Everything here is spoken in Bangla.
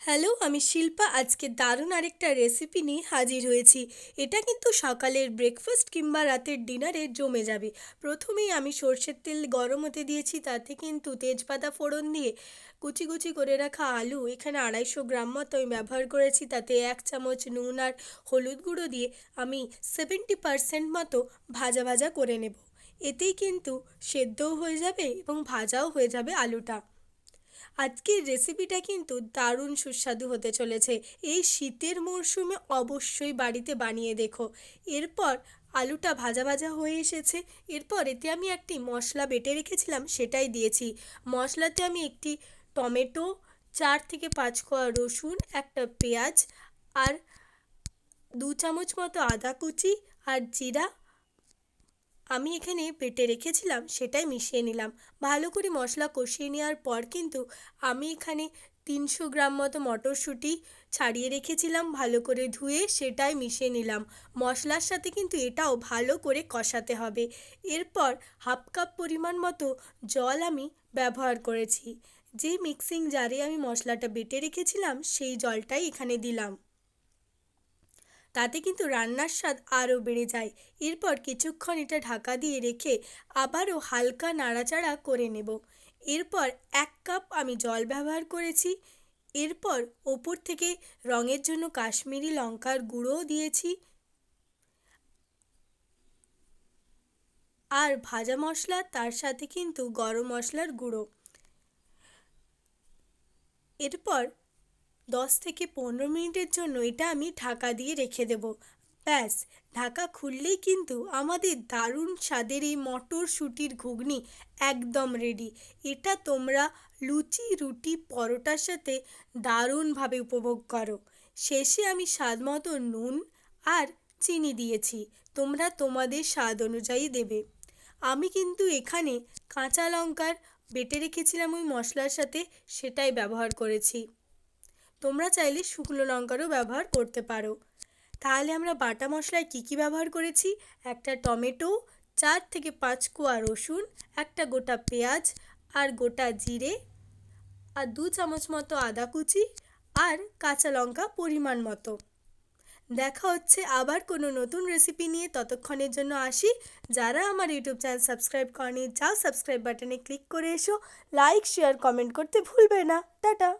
হ্যালো, আমি শিল্পা। আজকে দারুণ আরেকটা রেসিপি নিয়ে হাজির হয়েছি। এটা কিন্তু সকালের ব্রেকফাস্ট কিংবা রাতের ডিনারে জমে যাবে। প্রথমেই আমি সর্ষের তেল গরম হতে দিয়েছি, তাতে কিন্তু তেজপাতা ফোড়ন দিয়ে কুচি কুচি করে রাখা আলু, এখানে আড়াইশো গ্রাম মতো আমি ব্যবহার করেছি, তাতে এক চামচ নুন আর হলুদ গুঁড়ো দিয়ে আমি সেভেন্টি পারসেন্ট মতো ভাজা ভাজা করে নেব। এতেই কিন্তু সেদ্ধও হয়ে যাবে এবং ভাজাও হয়ে যাবে আলুটা। আজকের রেসিপিটা কিন্তু দারুণ সুস্বাদু হতে চলেছে। এই শীতের মরশুমে অবশ্যই বাড়িতে বানিয়ে দেখো। এরপর আলুটা ভাজা ভাজা হয়ে এসেছে। এরপর এতে আমি একটি মশলা বেটে রেখেছিলাম, সেটাই দিয়েছি। মশলাতে আমি একটি টমেটো, চার থেকে পাঁচ কোয়া রসুন, একটা পেঁয়াজ, আর দু চামচ মতো আদা কুচি, আর জিরা আমি এখানে বেটে রেখেছিলাম, সেটাই মিশিয়ে নিলাম। ভালো করে মশলা কষিয়ে নেওয়ার পর কিন্তু আমি এখানে তিনশো গ্রাম মতো মটরশুঁটি ছাড়িয়ে রেখেছিলাম, ভালো করে ধুয়ে সেটাই মিশিয়ে নিলাম। মশলার সাথে কিন্তু এটাও ভালো করে কষাতে হবে। এরপর হাফ কাপ পরিমাণ মতো জল আমি ব্যবহার করেছি। যে মিক্সিং জারে আমি মশলাটা বেটে রেখেছিলাম, সেই জলটাই এখানে দিলাম। তাতে কিন্তু রান্নার স্বাদ আরও বেড়ে যায়। এরপর কিছুক্ষণ এটা ঢাকা দিয়ে রেখে আবারও হালকা নাড়াচাড়া করে নেব। এরপর এক কাপ আমি জল ব্যবহার করেছি। এরপর ওপর থেকে রঙের জন্য কাশ্মীরি লঙ্কার গুঁড়োও দিয়েছি। আর ভাজা মশলা, তার সাথে কিন্তু গরম মশলার গুঁড়ো। এরপর দশ থেকে পনেরো মিনিটের জন্য এটা আমি ঢাকা দিয়ে রেখে দেব। ব্যাস, ঢাকা খুললেই কিন্তু আমাদের দারুণ স্বাদের এই মটরশুঁটির ঘুগনি একদম রেডি এটা তোমরা লুচি, রুটি, পরোটার সাথে দারুণভাবে উপভোগ করো। শেষে আমি স্বাদ মতো নুন আর চিনি দিয়েছি, তোমরা তোমাদের স্বাদ অনুযায়ী দেবে। আমি কিন্তু এখানে কাঁচা লঙ্কার বেটে রেখেছিলাম ওই মশলার সাথে, সেটাই ব্যবহার করেছি। তোমরা চাইলে শুকনো লঙ্কারও ব্যবহার করতে পারো। তাহলে আমরা বাটা মশলায় কী কী ব্যবহার করেছি? একটা টমেটো, চার থেকে পাঁচ কোয়া রসুন, একটা গোটা পেঁয়াজ আর গোটা জিরে আর দু চামচ মতো আদা কুচি আর কাঁচা লঙ্কা পরিমাণ মতো। দেখা হচ্ছে আবার কোনো নতুন রেসিপি নিয়ে। ততক্ষণের জন্য আসি। যারা আমার ইউটিউব চ্যানেল সাবস্ক্রাইব করেনি, যাও সাবস্ক্রাইব বাটনে ক্লিক করে এসো। লাইক, শেয়ার, কমেন্ট করতে ভুলবে না। টাটা!